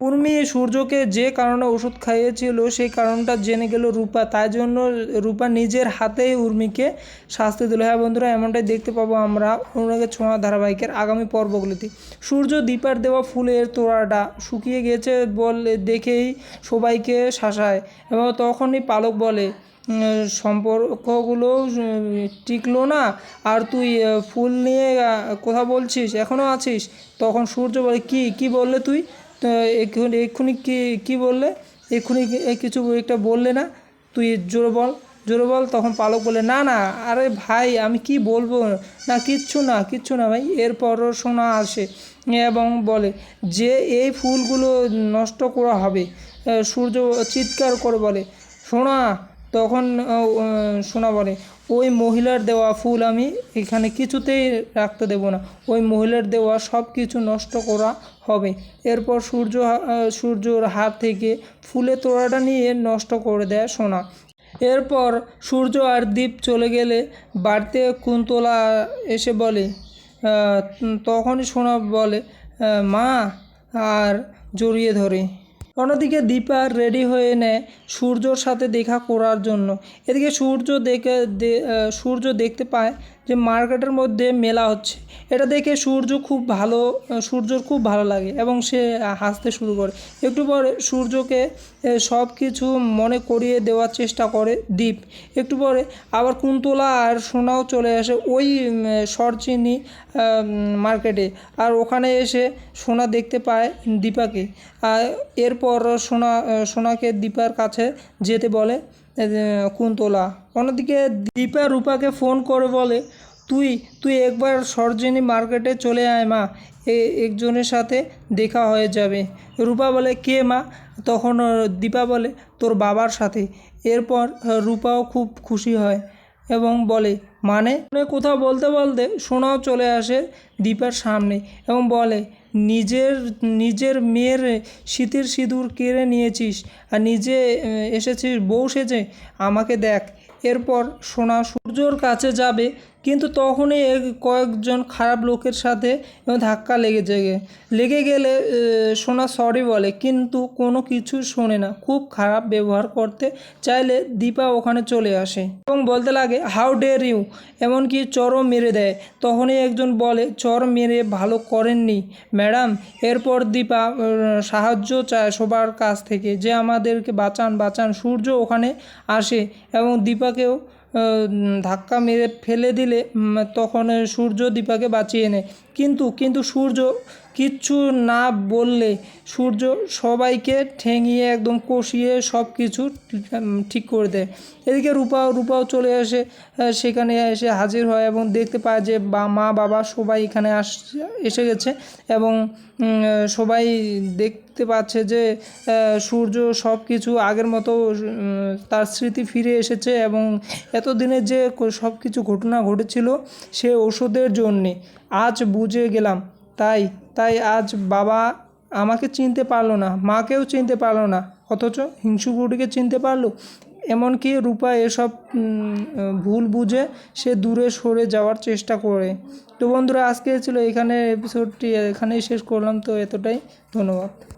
উর্মি সূর্যকে যে কারণে ওষুধ খাইয়েছিল, সেই কারণটা জেনে গেল রূপা। তাই জন্য রূপা নিজের হাতেই উর্মিকে শাস্তি দিল। হ্যাঁ বন্ধুরা, এমনটাই দেখতে পাবো আমরা অনুরাগের ছোঁয়া ধারাবাহিকের আগামী পর্বগুলিতে। সূর্য দীপার দেওয়া ফুলের তোড়াটা শুকিয়ে গেছে বলে দেখেই সবাইকে শাসায় এবং তখনই পালক বলে সম্পর্কগুলো টিকলো না। আর তুই ফুল নিয়ে কথা বলছিস এখনও আছিস? তখন সূর্য বলে, কি কি বললে তুই? এক্ষুনি এক্ষুনি কি কি বললে? এক্ষুনি কিছু একটা বললে না? তুই জোরে বল জোরে বল, তখন পালক বলে না না, আরে ভাই, আমি কি বলব? না, কিচ্ছু না কিচ্ছু না ভাই। এরপর শোনা আসে এবং বলে, যে এই ফুলগুলো নষ্ট করা হবে সূর্য চিৎকার করে বলে, সোনা তখন সোনা বলে, ওই মহিলার দেওয়া ফুল আমি এখানে কিছুতেই রাখতে দেব না। ওই মহিলার দেওয়া সব কিছু নষ্ট করা হবে। এরপর সূর্য সূর্যর হাত থেকে ফুলের তোড়াটা নিয়ে নষ্ট করে দেয় সোনা। এরপর সূর্য আর দ্বীপ চলে গেলে বাড়িতে কুন্তলা এসে বলে তখনই সোনা বলে মা, আর জড়িয়ে ধরে। অন্যদিকে দীপা রেডি হয়ে নেয় সূর্যর সাথে দেখা করার জন্য। এদিকে সূর্য দেখে সূর্য দেখতে পায় যে মার্কেটের মধ্যে মেলা হচ্ছে। এটা দেখে সূর্য খুব ভালো, সূর্যর খুব ভালো লাগে এবং সে হাসতে শুরু করে। একটু পরে সূর্যকে সব কিছু মনে করিয়ে দেওয়ার চেষ্টা করে দ্বীপ। একটু পরে আবার কুন্তলা আর সোনাও চলে আসে ওই সরচিনি মার্কেটে। আর ওখানে এসে সোনা দেখতে পায় দীপাকে। আর এরপর সোনা সোনাকে দীপার কাছে যেতে বলে কুন্তলা। অন্যদিকে দীপা রূপাকে ফোন করে বলে তুই তুই একবার সরজনী মার্কেটে চলে আয় মা। একজনের সাথে দেখা হয়ে যাবে। রূপা বলে, কে মা? তখন দীপা বলে, তোর বাবার সাথে। এরপর রূপাও খুব খুশি হয় এবং বলে মানে? মানে কোথাও বলতে বলতে সোনাও চলে আসে দীপার সামনে এবং বলে, নিজের নিজের মেয়ের শীতের সিঁদুর কেড়ে নিয়েছিস আর নিজে এসেছিস, বউ সেজে, আমাকে দেখ। এরপর সোনা সূর্যর কাছে যাবে কিন্তু তখনই কয়েকজন খারাপ লোকের সাথে ধাক্কা লেগে যায় লেগে গেলে সোনা সরি বলে, কিন্তু কোনো কিছু শোনে না। খুব খারাপ ব্যবহার করতে চাইলে দীপা ওখানে চলে আসে এবং বলতে লাগে হাউ ডেয়ার ইউ এমনকি চরও মেরে দেয়। তখনই একজন বলে, চর মেরে ভালো করেননি। ম্যাডাম, এরপর দীপা সাহায্য চায় সবার কাছ থেকে যে আমাদেরকে বাঁচান বাঁচান, সূর্য ওখানে আসে এবং দীপাকেও ধাক্কা মেরে ফেলে দিলে তখন সূর্য দীপাকে বাঁচিয়ে নেয়। কিন্তু কিন্তু সূর্য কিচ্ছু না বললে সূর্য সবাইকে ঠেঙিয়ে একদম কষিয়ে সব কিছু ঠিক করে দেয়। এদিকে রূপা, রূপাও চলে আসে সেখানে এসে হাজির হয় এবং দেখতে পায় যে বা, মা, বাবা সবাই এখানে আস, এসে গেছে এবং সবাই দেখতে পাচ্ছে যে সূর্য সব কিছু আগের মতো তার স্মৃতি ফিরে এসেছে এবং এতদিনের যে সব কিছু ঘটনা ঘটেছিল সে ওষুধের জন্যে। আজ বুঝে গেলাম। তাই তাই আজ বাবা আমাকে চিনতে পারল না, মাকেও চিনতে পারল না। অথচ হিংসু বুড়িকে চিনতে পারল? এমনকি রূপা এসব ভুল বুঝে সে দূরে সরে যাওয়ার চেষ্টা করে। তো বন্ধুরা, আজকে ছিল এখানে এপিসোডটি এখানেই শেষ করলাম। তো এতটাই। ধন্যবাদ।